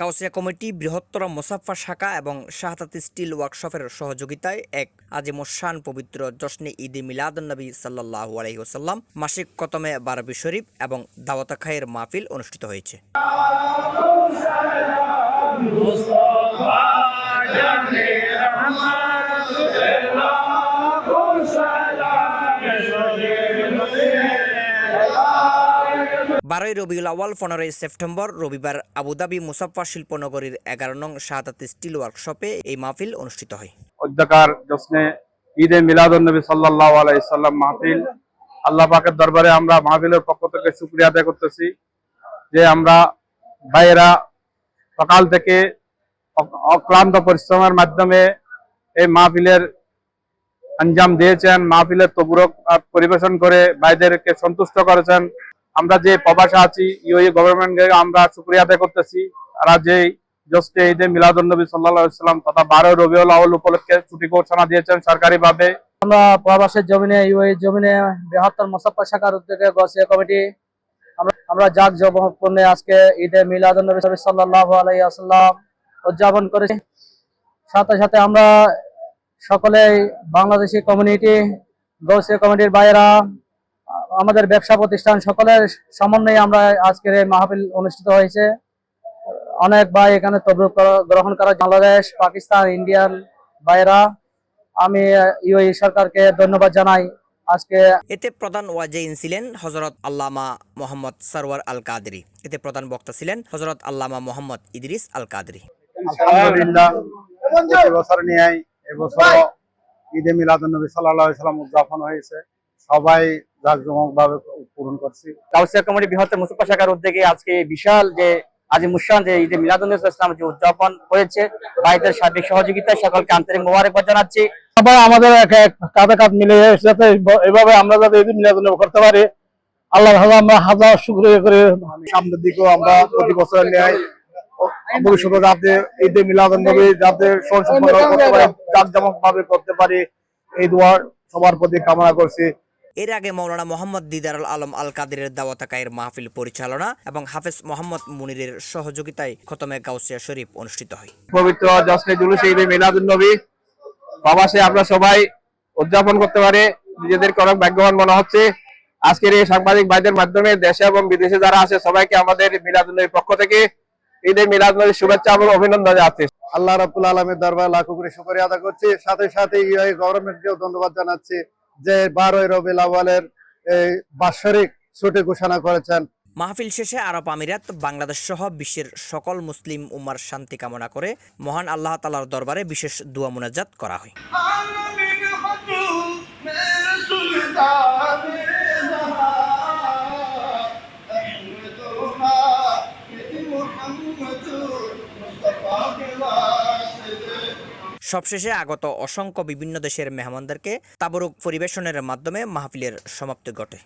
Gausia committee বৃহত্তর মোসাফা শাখা এবং শাহতাতি স্টিল ওয়ার্কশপের সহযোগিতায় এক আজিমুসান পবিত্র জশ্নে ঈদে মিলাদুন্নবী সাল্লাহ আলহিহাসাল্লাম মাসিক কতমে বারবি শরীফ এবং দাওয়াতা খায়ের মাহফিল অনুষ্ঠিত হয়েছে। বারোই রবিউল আওয়াল পনেরোই সেপ্টেম্বর রবিবার আবুধাবি মুসাফা শিল্পনগরীর এগারো নং শাহাদাত স্টিল ওয়ার্কশপে এই মাহফিল অনুষ্ঠিত হয়। অধ্যকার জশ্নে ঈদে মিলাদুন্নবী সাল্লাহ আলাইসাল্লাম মাহফিল। আল্লাহ পাকের দরবারে আমরা মাহফিলের পক্ষ থেকে শুক্রিয়া আদায় করতেছি যে আমরা ভাইয়েরা সকাল থেকে অক্লান্ত পরিশ্রমের মাধ্যমে এই মাহফিলের আঞ্জাম দিয়েছেন, মাহফিলের তবুরক পরিবেশন করে ভাইদেরকে সন্তুষ্ট করেছেন। আমরা যে প্রবাসে আছি, ইউএ গভর্নমেন্টকে আমরা শুক্রিয়া আদায় করতেছি। তারা যে জস্টে ঈদে মিলাদুন্নবী সাল্লাহ সাল্লাম তথা বারো রবিউল আউল উপলক্ষে ছুটি ঘোষণা দিয়েছেন সরকারিভাবে। আমরা প্রবাসের জমিনে, ইউএ জমিনে বৃহত্তর মোসাফা শাখার উদ্যোগে গছিয়া কমিটি। আমরা জাক জমপূর্ণে আজকে ঈদে মিলাদ নবী সাল্লাহ আলাইসাল্লাম উদযাপন করেছি। সাথে সাথে আমরা সকলেই বাংলাদেশি কমিউনিটি গৌসিয়া কমিটির বাইরা আমাদের ব্যবসা প্রতিষ্ঠান সকলের সমন্বয়ে আমরা আজকের এই মাহফিল অনুষ্ঠিত হয়েছে। অনেক ভাই এখানে তবরুক গ্রহণ করা বাংলাদেশ পাকিস্তান ইন্ডিয়ান বাইরা আমি ইউএই সরকারকে ধন্যবাদ জানাই। আজকে এতে প্রধান ওয়াজেইন ছিলেন হজরত আল্লামা মোহাম্মদ সরওয়ার আল কাদরি এতে প্রধান বক্তা ছিলেন হজরত আল্লামা মোহাম্মদ ইদরিস আল কাদরি আলহামদুলিল্লাহ প্রতি বছর নিয়ে এবছর ঈদে মিলাদুন্নবী সাল্লাহ সাল্লাম উদযাপন হয়েছে। সবাই জাঁকজমক ভাবে পূরণ করছি। গাউসিয়া কমিটি বৃহত্তর মুসুফা শাখার উদ্যোগে আজকে বিশাল যে আজি মুসান যে ঈদে মিলাদুল ইসলাম যে উদযাপন হয়েছে ভাইদের সার্বিক সহযোগিতায় সকলকে আন্তরিক মোবারকবাদ জানাচ্ছি। সবাই আমাদের এক এক কাঁধে কাঁধ মিলে যাতে এভাবে আমরা যাতে ঈদ মিলাদুন্নবী করতে পারি। আল্লাহ আমরা হাজার শুক্রিয়া করে। সামনের দিকেও আমরা প্রতি বছর নেয় ভবিষ্যতে যাতে ঈদে মিলাদুন্নবী যাতে সম্পন্ন করতে পারি জাঁকজমক ভাবে করতে পারি এই দোয়ার সবার প্রতি কামনা করছি। এর আগে মৌলানা মোহাম্মদ দিদারুল আলম আল কাদিরের দাওয়াতাকায়ের মাহফিল পরিচালনা এবং হাফেজ মোহাম্মদ মুনিরের সহযোগিতায় খতমে গাউসিয়া শরীফ অনুষ্ঠিত হয়। পবিত্র জশ্নে জুলুস ঈদে মিলাদুন্নবী প্রবাসে আমরা সবাই উদযাপন করতে পারে নিজেদেরকে অনেক ভাগ্যবান মনে হচ্ছে। আজকের এই সাংবাদিক ভাইদের মাধ্যমে দেশে এবং বিদেশে যারা আছে সবাইকে আমাদের মিলাদুন্নবীর পক্ষ থেকে ঈদে মিলাদুন্নবীর শুভেচ্ছা এবং অভিনন্দন জানাচ্ছি। আল্লাহ রাব্বুল আলমের দরবার লাখো করে শুকরিয়া আদা করছি। সাথে সাথে ইউআই গভর্নমেন্টকেও ধন্যবাদ জানাচ্ছি। যে বারোই রবি আওয়ালের এই বাৎসরিক ছুটি ঘোষণা করেছেন। মাহফিল শেষে আরব আমিরাত বাংলাদেশ সহ বিশ্বের সকল মুসলিম উমার শান্তি কামনা করে মহান আল্লাহ তালার দরবারে বিশেষ দোয়া মোনাজাত করা হয়। সবশেষে আগত অসংখ্য বিভিন্ন দেশের মেহমানদেরকে তাবরুক পরিবেশনের মাধ্যমে মাহফিলের সমাপ্তি ঘটে।